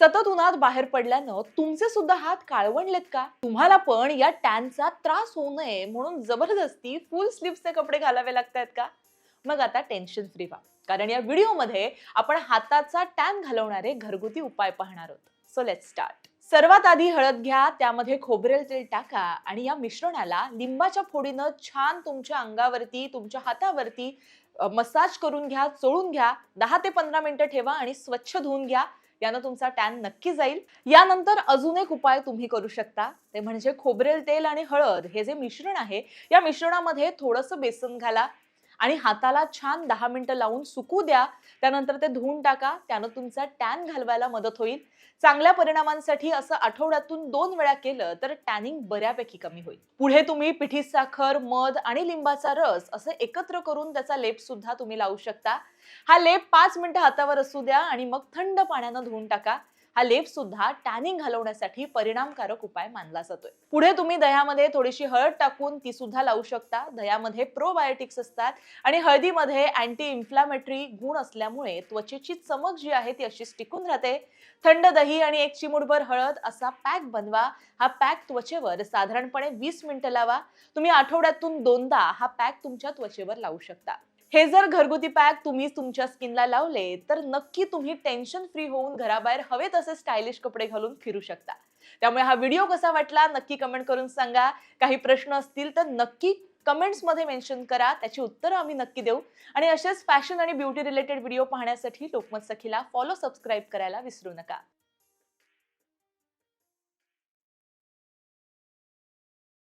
सतत उन्हात बाहेर पडल्यानं तुमचे सुद्धा हात काळवणलेत का? तुम्हाला पण या टॅनचा त्रास होऊ नये म्हणून जबरदस्ती फुल स्लीव्हचे कपडे घालावे लागतायत का? मग आता टेन्शन फ्री व्हा कारण या व्हिडिओमध्ये आपण हाताचा टॅन घालवणारे घरगुती उपाय पाहणार आहोत. सो लेट स्टार्ट सर्वात आधी हळद घ्या त्यामध्ये खोबरेल तेल टाका आणि या मिश्रणाला लिंबाच्या फोडीनं छान तुमच्या अंगावरती तुमच्या हातावरती मसाज करून घ्या चोळून घ्या. दहा ते पंधरा मिनिटं ठेवा आणि स्वच्छ धुवून घ्या. यानं तुमचा टॅन नक्की जाईल. यानंतर अजून एक उपाय तुम्ही करू शकता. ते म्हणजे खोबरेल तेल आणि हळद हे जे मिश्रण आहे या मिश्रणामध्ये थोडंसं बेसन घाला. आणि हाताला छान दहा मिनिटं लावून सुकू द्या. त्यानंतर ते धुवून टाका. त्यानं तुमचा टॅन घालवायला मदत होईल. चांगल्या परिणामांसाठी असं आठवड्यातून दोन वेळा केलं तर टॅनिंग बऱ्यापैकी कमी होईल. पुढे तुम्ही पिठी साखर मध आणि लिंबाचा रस असं एकत्र करून त्याचा लेप सुद्धा तुम्ही लावू शकता. हा लेप पाच मिनिटं हातावर असू द्या आणि मग थंड पाण्यानं धुवून टाका. हा लेप सुद्धा टॅनिंग घालवण्यासाठी परिणामकारक उपाय मानला जातोय. पुढे तुम्ही दह्यामध्ये थोडीशी हळद टाकून ती सुद्धा लावू शकता. दह्यामध्ये प्रोबायोटिक्स असतात आणि हळदीमध्ये अँटी इन्फ्लामेटरी गुण असल्यामुळे त्वचेची चमक जी आहे ती अशीच टिकून राहते. थंड दही आणि एक चिमुटभर हळद असा पॅक बनवा. हा पॅक त्वचेवर साधारणपणे वीस मिनिटं लावा. तुम्ही आठवड्यातून दोनदा हा पॅक तुमच्या त्वचेवर लावू शकता. हे जर घरगुती पॅक तुम्ही तुमच्या स्किनला लावले तर नक्की तुम्ही टेन्शन फ्री होऊन घराबाहेर हवे तसे स्टायलिश कपडे घालून फिरू शकता. त्यामुळे हा व्हिडिओ कसा वाटला नक्की कमेंट करून सांगा. काही प्रश्न असतील तर नक्की कमेंट्समध्ये मेन्शन करा. त्याची उत्तरं आम्ही नक्की देऊ. आणि असेच फॅशन आणि ब्युटी रिलेटेड व्हिडिओ पाहण्यासाठी लोकमत सखीला फॉलो सबस्क्राईब करायला विसरू नका.